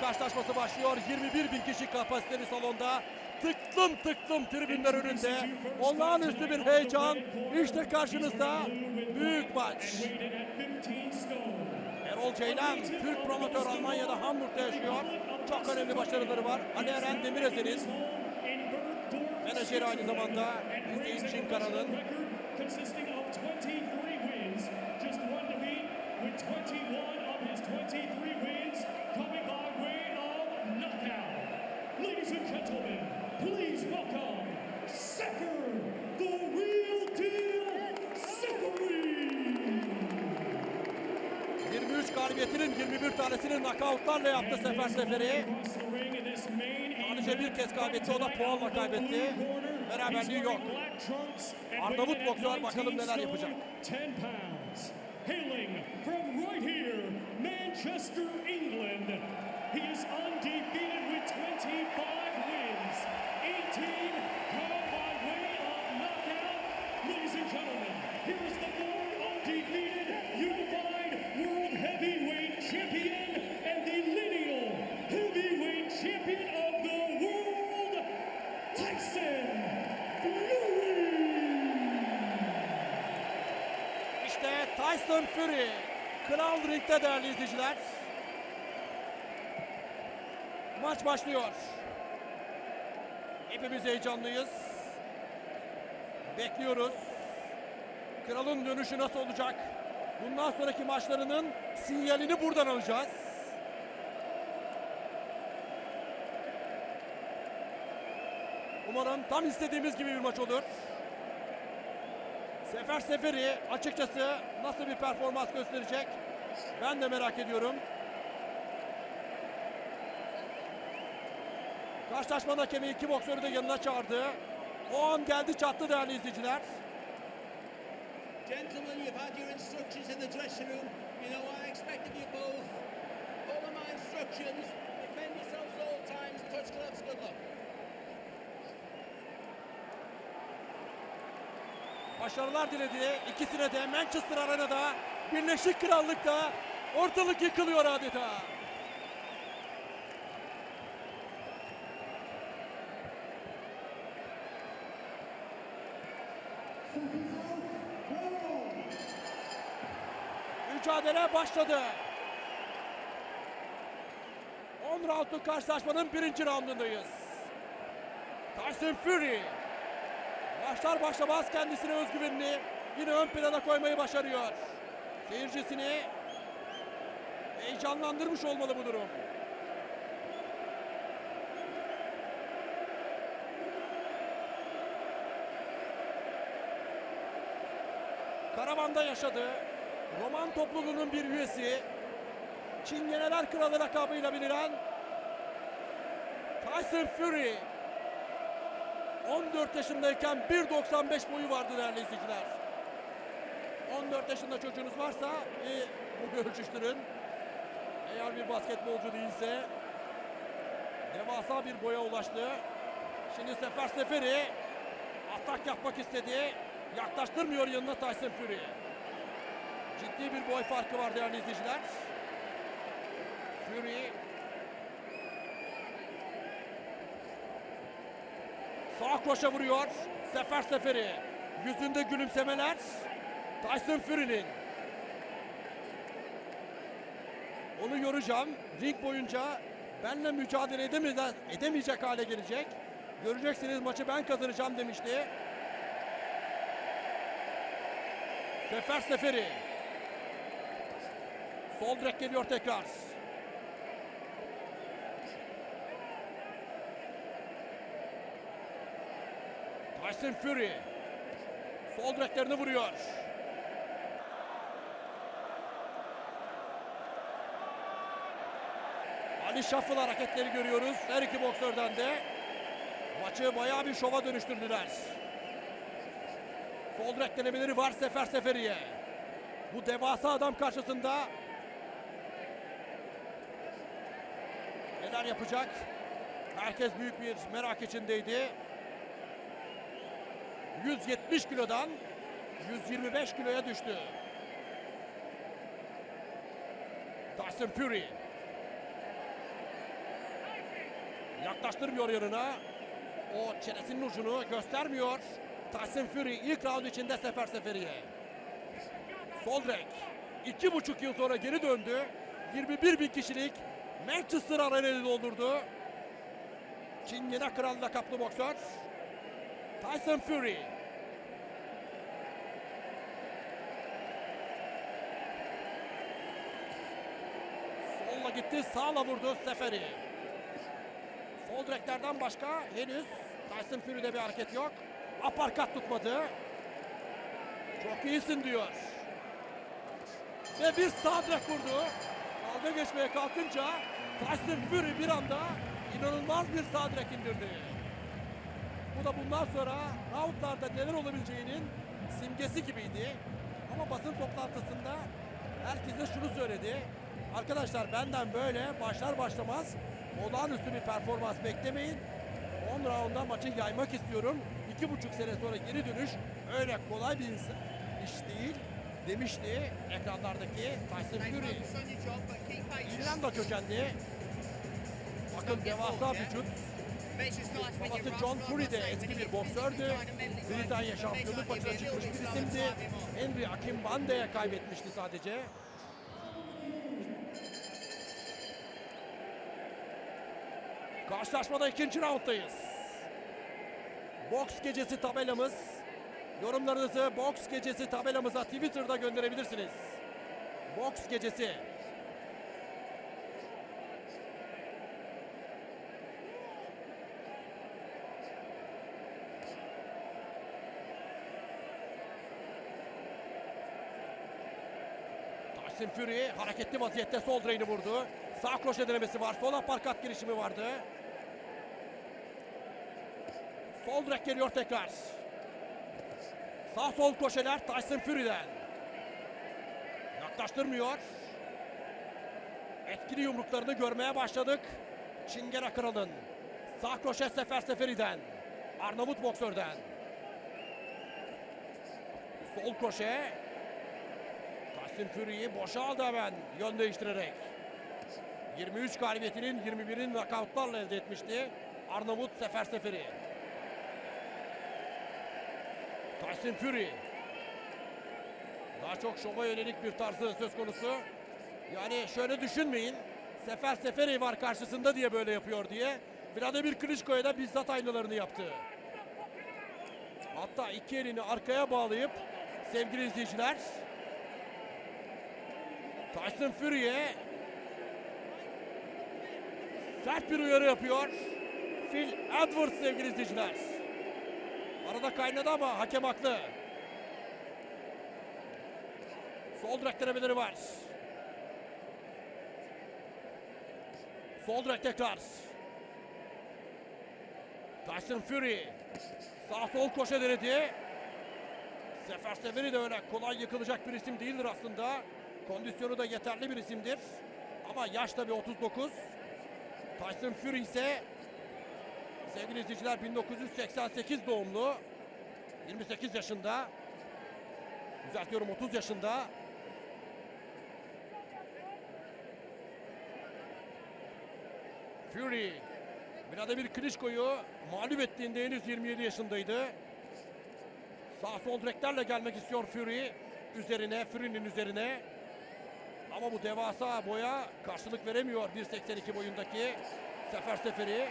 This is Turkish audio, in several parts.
Ana karşılaşması başlıyor. 21 bin kişi kapasiteli salonda. Tıklım tıklım tribünler önünde. Olağanüstü bir heyecan. İşte karşınızda büyük maç. Erol Ceylan, Türk promotör Almanya'da Hamburg'da yaşıyor. Çok önemli başarıları var. Ali Eren Demirezer'in menajeri aynı zamanda Hüseyin Çinkara'nın. consisting of 23 wins, just one defeat, with 21 of his 23 wins Ladies and gentlemen, please welcome Sefer, the real deal, Sefery. 23 galibiyetinin 21 tanesini knockoutlarla yaptı Sefer Seferi. Sadece bir kez kaybetti, o da puanla kaybetti. Beraberliği yok. Arnavut boksör bakalım neler yapacak. 10 pounds. Hailing from right here, Manchester, England. He is undefeated with 25 wins. 18 come by way of knockout. Ladies and gentlemen, here is the born undefeated, unified world heavyweight champion and the lineal heavyweight champion of the world, Tyson Fury. İşte Tyson Fury. Kral Ring'de değerli izleyiciler. Maç başlıyor. Hepimiz heyecanlıyız. Bekliyoruz. Kralın dönüşü nasıl olacak? Bundan sonraki maçlarının sinyalini buradan alacağız. Umarım tam istediğimiz gibi bir maç olur. Sefer Seferi açıkçası nasıl bir performans gösterecek? Ben de merak ediyorum. Karşılaşmanın hakemi iki boksörü de yanına çağırdı. O an geldi çattı değerli izleyiciler. Gentlemen, you've had your instructions in the dressing room. You know I expect of you both. Follow my instructions. Defend yourselves all times. Touch gloves. Good luck. Başarılar diledi. İkisine de Manchester Arena'da, Birleşik Krallık'ta ortalık yıkılıyor adeta. Mücadele başladı. 10 roundluk karşılaşmanın birinci roundundayız. Tyson Fury Başlar başlamaz kendisine özgüvenini yine ön plana koymayı başarıyor. Seyircisini heyecanlandırmış olmalı bu durum. Karavanda yaşadı. Roman topluluğunun bir üyesi. Çingeneler Kralı lakabıyla bilinen Tyson Fury 14 yaşındayken 1.95 boyu vardı değerli izleyiciler. 14 yaşında çocuğunuz varsa bir bu ölçüştürün. Eğer bir basketbolcu değilse devasa bir boya ulaştı. Şimdi Sefer Seferi atak yapmak istedi. Yaklaştırmıyor yanına Tyson Fury. Ciddi bir boy farkı var değerli izleyiciler. Fury Sağ koşa vuruyor. Sefer Seferi. Yüzünde gülümsemeler. Tyson Fury'nin. Onu yoracağım. Ring boyunca benle mücadele edemeyecek, edemeyecek hale gelecek. Göreceksiniz maçı ben kazanacağım demişti. Sefer Seferi. Sol direk geliyor tekrar. Tyson Fury sol direklerini vuruyor. Ali Shuffle hareketleri görüyoruz her iki boksörden de. Maçı bayağı bir şova dönüştürdüler. Sol direk denemeleri var Sefer Seferi'ye. Bu devasa adam karşısında neler yapacak? Herkes büyük bir merak içindeydi. 170 kilodan 125 kiloya düştü. Tyson Fury. Yaklaştırmıyor yanına. O çenesinin ucunu göstermiyor. Tyson Fury ilk round içinde sefer seferiye. Sol direk. İki buçuk yıl sonra geri döndü. 21 bin kişilik Manchester Arena'yı doldurdu. Çingene Kral lakaplı boksör. Tyson Fury. Solla gitti, sağla vurdu Seferi. Sol direklerden başka henüz Tyson Fury'de bir hareket yok. Aparkat tutmadı. Çok iyisin diyor. Ve bir sağ direk vurdu. Dalga geçmeye kalkınca Tyson Fury bir anda inanılmaz bir sağ direk indirdi. Bu da bundan sonra roundlarda neler olabileceğinin simgesi gibiydi. Ama basın toplantısında herkese şunu söyledi. Arkadaşlar benden böyle başlar başlamaz olağanüstü bir performans beklemeyin. 10 rounda maçı yaymak istiyorum. 2,5 sene sonra geri dönüş öyle kolay bir iş değil demişti ekranlardaki Tyson Fury. İrlanda kökenli. Bakın devasa vücut. Babası John Fury de eski bir boksördü. Britanya şampiyonluk maçına çıkmış bir isimdi. Henry Akimbande'ye kaybetmişti sadece. Karşılaşmada ikinci rounddayız. Boks gecesi tabelamız. Yorumlarınızı boks gecesi tabelamıza Twitter'da gönderebilirsiniz. Boks gecesi. Tyson Fury hareketli vaziyette sol direğini vurdu. Sağ kroşe denemesi var. Sol aparkat girişimi vardı. Sol direk geliyor tekrar. Sağ sol koşeler Tyson Fury'den. Yaklaştırmıyor. Etkili yumruklarını görmeye başladık. Çingene Kral'ın. Sağ kroşe Sefer Seferi'den. Arnavut boksörden. Sol koşe. Tyson Fury'yi boşa aldı hemen yön değiştirerek. 23 galibiyetinin 21'in nakavtlarla elde etmişti. Arnavut Sefer Seferi. Tyson Fury. Daha çok şova yönelik bir tarzı söz konusu. Yani şöyle düşünmeyin. Sefer Seferi var karşısında diye böyle yapıyor diye. Vladimir Klitschko'ya da bizzat aynılarını yaptı. Hatta iki elini arkaya bağlayıp sevgili izleyiciler Tyson Fury'e sert bir uyarı yapıyor. Phil Edwards sevgili izleyiciler. Arada kaynadı ama hakem haklı. Sol direk denemeleri var. Sol direk tekrar. Tyson Fury. Sağ sol koşa denedi. Sefer Severi de öyle kolay yıkılacak bir isim değildir aslında. Kondisyonu da yeterli bir isimdir. Ama yaş tabii 39. Tyson Fury ise sevgili izleyiciler 1988 doğumlu. 28 yaşında. Düzeltiyorum 30 yaşında. Fury Vladimir Klitschko'yu mağlup ettiğinde henüz 27 yaşındaydı. Sağ sol direklerle gelmek istiyor Fury. Üzerine, Fury'nin üzerine. Ama bu devasa boya karşılık veremiyor 1.82 boyundaki Sefer Seferi.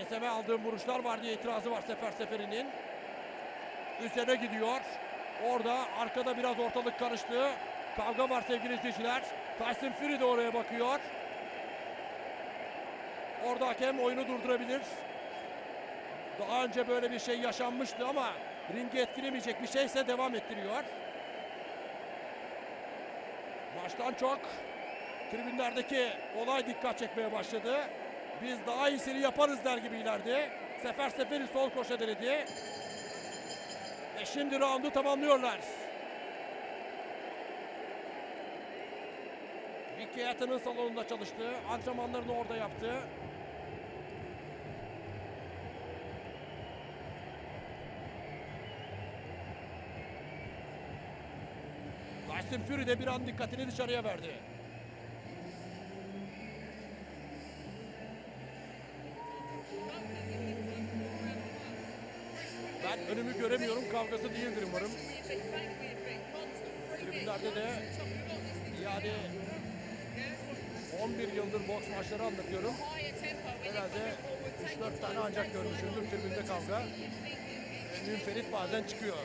Enseme aldığım vuruşlar var diye itirazı var Sefer Seferi'nin. Üzerine gidiyor. Orada arkada biraz ortalık karıştı. Kavga var sevgili izleyiciler. Tyson Fury de oraya bakıyor. Orada hakem oyunu durdurabilir. Daha önce böyle bir şey yaşanmıştı ama ringi etkilemeyecek bir şeyse devam ettiriyor. Maçtan çok tribünlerdeki olay dikkat çekmeye başladı. Biz daha iyisini yaparız der gibiylerdi. Sefer Seferi sol koşa denedi. Ve şimdi roundu tamamlıyorlar. Vicky Hatton'ın salonunda çalıştı. Antrenmanlarını orada yaptı. Tyson Fury de bir an dikkatini dışarıya verdi. Önümü göremiyorum kavgası değildir umarım. Tribünlerde de yani 11 yıldır boks maçları anlatıyorum. Herhalde 3-4 tane ancak görmüşümdür tribünde kavga. Münferit bazen çıkıyor.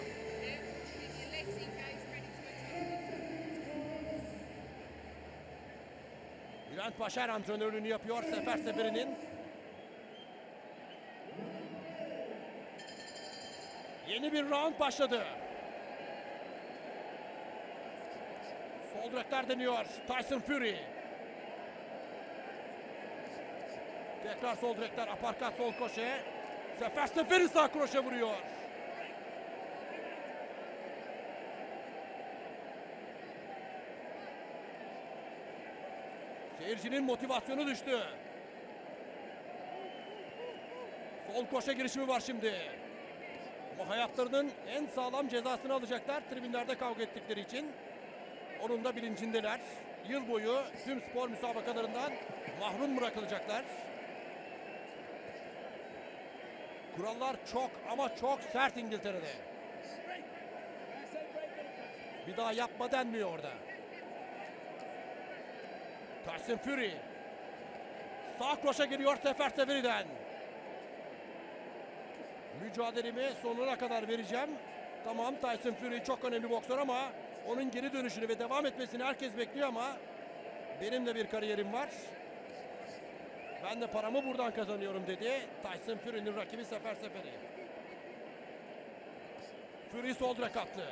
Bülent Başar antrenörlüğünü yapıyor Sefer Seferi'nin. Yeni bir round başladı. Sol direkler deniyor. Tyson Fury. Tekrar sol direkler. Aparkat sol koşe. Sefer Seferi sağ kroşe vuruyor. Seyircinin motivasyonu düştü. Sol koşa girişimi var şimdi. Ama hayatlarının en sağlam cezasını alacaklar tribünlerde kavga ettikleri için. Onun da bilincindeler. Yıl boyu tüm spor müsabakalarından mahrum bırakılacaklar. Kurallar çok ama çok sert İngiltere'de. Bir daha yapma denmiyor orada. Tyson Fury. Sağ koşa giriyor Sefer Seferi'den. Mücadelemi sonuna kadar vereceğim. Tamam Tyson Fury çok önemli boksör ama onun geri dönüşünü ve devam etmesini herkes bekliyor ama benim de bir kariyerim var. Ben de paramı buradan kazanıyorum dedi. Tyson Fury'nin rakibi Sefer Seferi. Fury sol direk attı.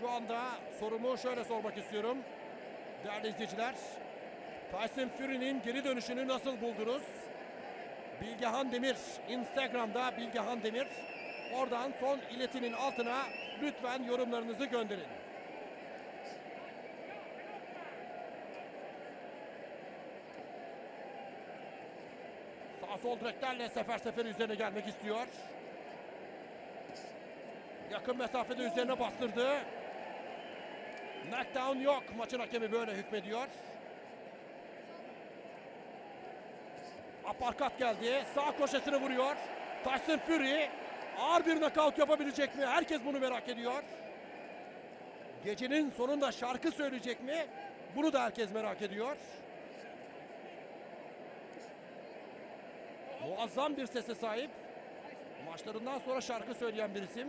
Şu anda sorumu şöyle sormak istiyorum. Değerli izleyiciler. Tyson Fury'nin geri dönüşünü nasıl buldunuz? Bilgehan Demir Instagram'da Bilgehan Demir. Oradan son iletinin altına lütfen yorumlarınızı gönderin. Sağ sol direklerle sefer sefer üzerine gelmek istiyor. Yakın mesafede üzerine bastırdı. Knockdown yok. Maçın hakemi böyle hükmediyor. Aparkat geldi. Sağ koşesine vuruyor. Tyson Fury ağır bir knockout yapabilecek mi? Herkes bunu merak ediyor. Gecenin sonunda şarkı söyleyecek mi? Bunu da herkes merak ediyor. Muazzam bir sese sahip. Maçlarından sonra şarkı söyleyen bir isim.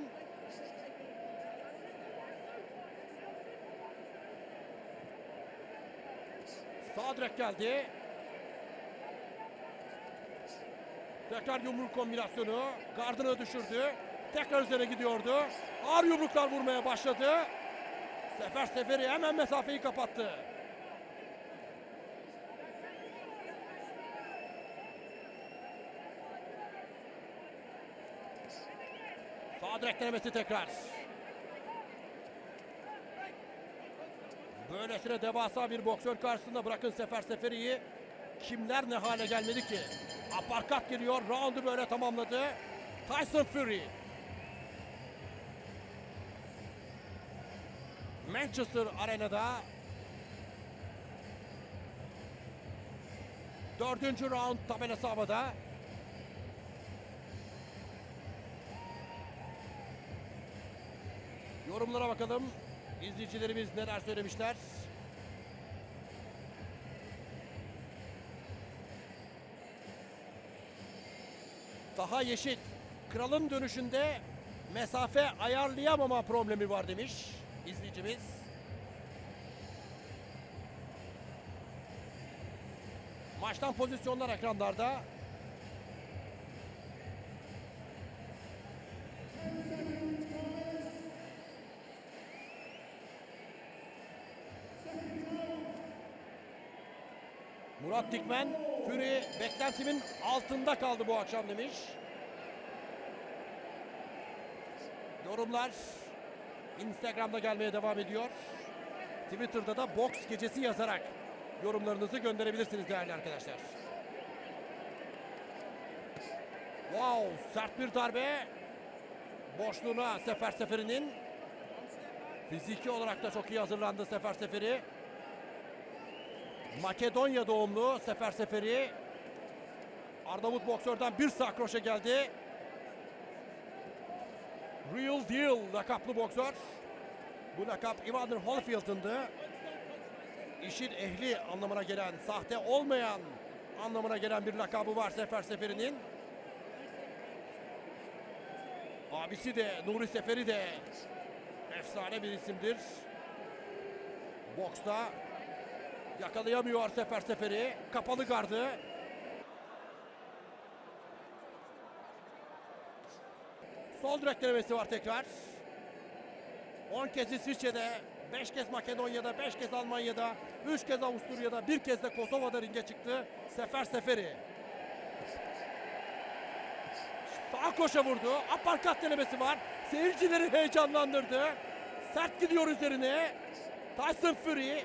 Sağ direk geldi. Tekrar yumruk kombinasyonu. Gardını düşürdü. Tekrar üzerine gidiyordu. Ağır yumruklar vurmaya başladı. Sefer Seferi hemen mesafeyi kapattı. Sağ direk denemesi tekrar. Böylesine devasa bir boksör karşısında bırakın Sefer Seferi'yi kimler ne hale gelmedi ki? Aparkat giriyor. Roundu böyle tamamladı. Tyson Fury. Manchester Arena'da dördüncü round tabelası havada. Yorumlara bakalım. İzleyicilerimiz neler söylemişler. Daha yeşil. Kralın dönüşünde mesafe ayarlayamama problemi var demiş izleyicimiz. Maçtan pozisyonlar ekranlarda. Murat Dikmen, Fury beklentimin altında kaldı bu akşam demiş. Yorumlar Instagram'da gelmeye devam ediyor. Twitter'da da boks gecesi yazarak yorumlarınızı gönderebilirsiniz değerli arkadaşlar. Wow, sert bir darbe. Boşluğuna Sefer Seferi'nin. Fiziki olarak da çok iyi hazırlandı Sefer Seferi. Makedonya doğumlu Sefer Seferi Arnavut boksörden bir sağ kroşe geldi. Real Deal lakaplı boksör. Bu lakap Evander Holyfield'ındı. İşin ehli anlamına gelen, sahte olmayan anlamına gelen bir lakabı var Sefer Seferi'nin. Abisi de Nuri Seferi de efsane bir isimdir. Boksta yakalayamıyor Sefer Seferi. Kapalı gardı. Sol direk denemesi var tekrar. 10 kez İsviçre'de, 5 kez Makedonya'da, 5 kez Almanya'da, 3 kez Avusturya'da, bir kez de Kosova'da ringe çıktı. Sefer Seferi. Sağ koşa vurdu. Aparkat denemesi var. Seyircileri heyecanlandırdı. Sert gidiyor üzerine. Tyson Fury.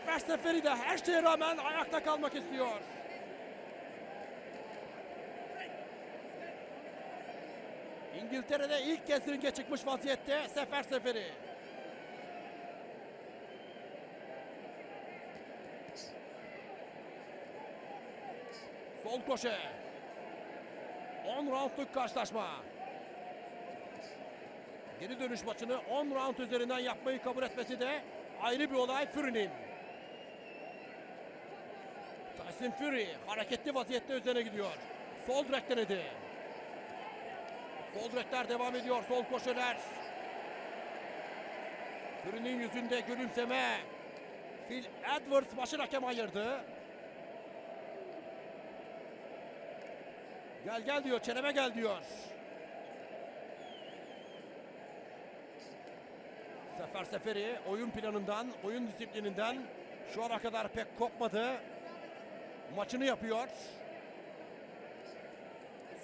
Sefer Seferi de her şeye rağmen ayakta kalmak istiyor. İngiltere'de ilk kez ringe çıkmış vaziyette Sefer Seferi. Sol koşe. 10 roundluk karşılaşma. Geri dönüş maçını 10 round üzerinden yapmayı kabul etmesi de ayrı bir olay Fury'nin. Tyson Fury hareketli vaziyette üzerine gidiyor. Sol direk denedi. Sol direkler devam ediyor. Sol koşular. Fury'nin yüzünde gülümseme. Phil Edwards başı hakem ayırdı. Gel gel diyor. Çeneme gel diyor. Sefer Seferi oyun planından, oyun disiplininden şu ana kadar pek kopmadı. Maçını yapıyor.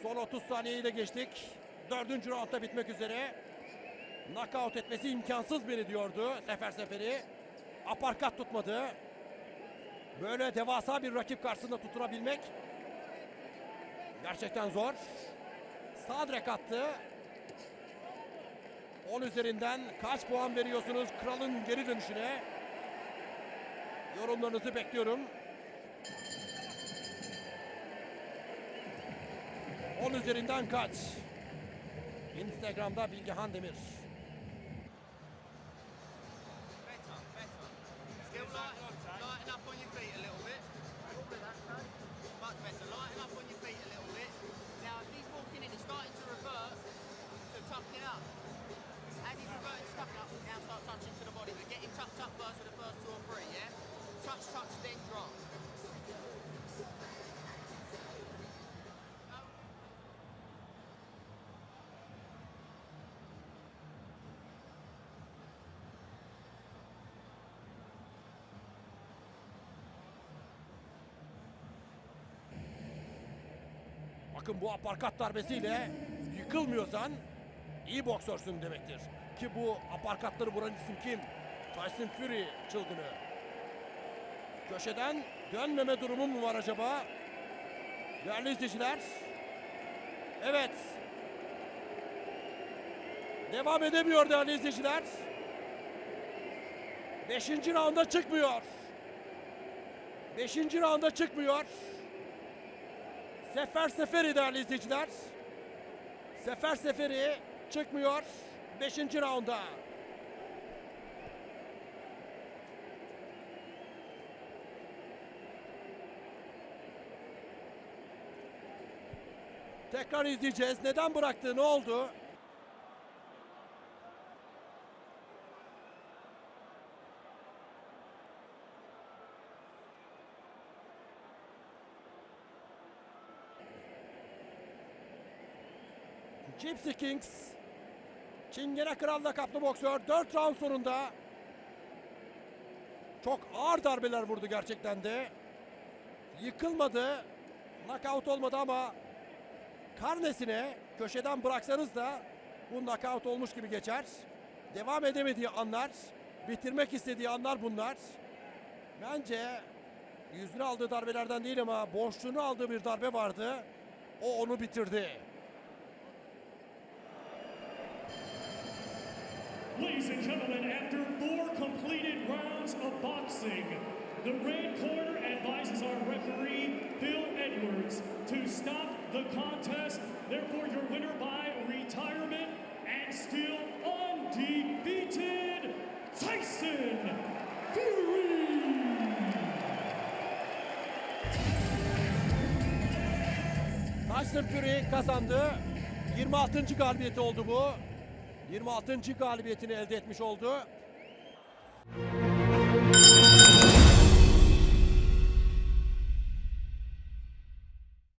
Son 30 saniyeyi de geçtik. Dördüncü roundda bitmek üzere. Knockout etmesi imkansız biri diyordu Sefer Seferi. Aparkat tutmadı. Böyle devasa bir rakip karşısında tutunabilmek gerçekten zor. Sağ direk attı. 10 üzerinden kaç puan veriyorsunuz kralın geri dönüşüne? Yorumlarınızı bekliyorum. 10 üzerinden kaç? Instagram'da Bilgehan Demir. Better, better. Still light, Bakın bu aparkat darbesiyle yıkılmıyorsan iyi boksörsün demektir. Ki bu aparkatları vuran isim kim? Tyson Fury çılgını. Köşeden dönmeme durumu mu var acaba? Değerli izleyiciler. Evet. Devam edemiyor değerli izleyiciler. Beşinci raunda çıkmıyor. Beşinci raunda çıkmıyor. Sefer Seferi değerli izleyiciler. Sefer Seferi çıkmıyor 5. raunda. Tekrar izleyeceğiz. Neden bıraktı? Ne oldu? Gypsy Kings Çingene Kral'la kaplı boksör 4 round sonunda çok ağır darbeler vurdu gerçekten de. Yıkılmadı. Knockout olmadı ama karnesine köşeden bıraksanız da bu knockout olmuş gibi geçer. Devam edemediği anlar, bitirmek istediği anlar bunlar. Bence yüzüne aldığı darbelerden değil ama boşluğunu aldığı bir darbe vardı. O onu bitirdi. Ladies and gentlemen, after four completed rounds of boxing, the red corner advises our referee, Phil Edwards, to stop the contest. Therefore, your winner by retirement and still undefeated, Tyson Fury! Tyson Fury kazandı. 26. galibiyeti oldu bu. 26. galibiyetini elde etmiş oldu.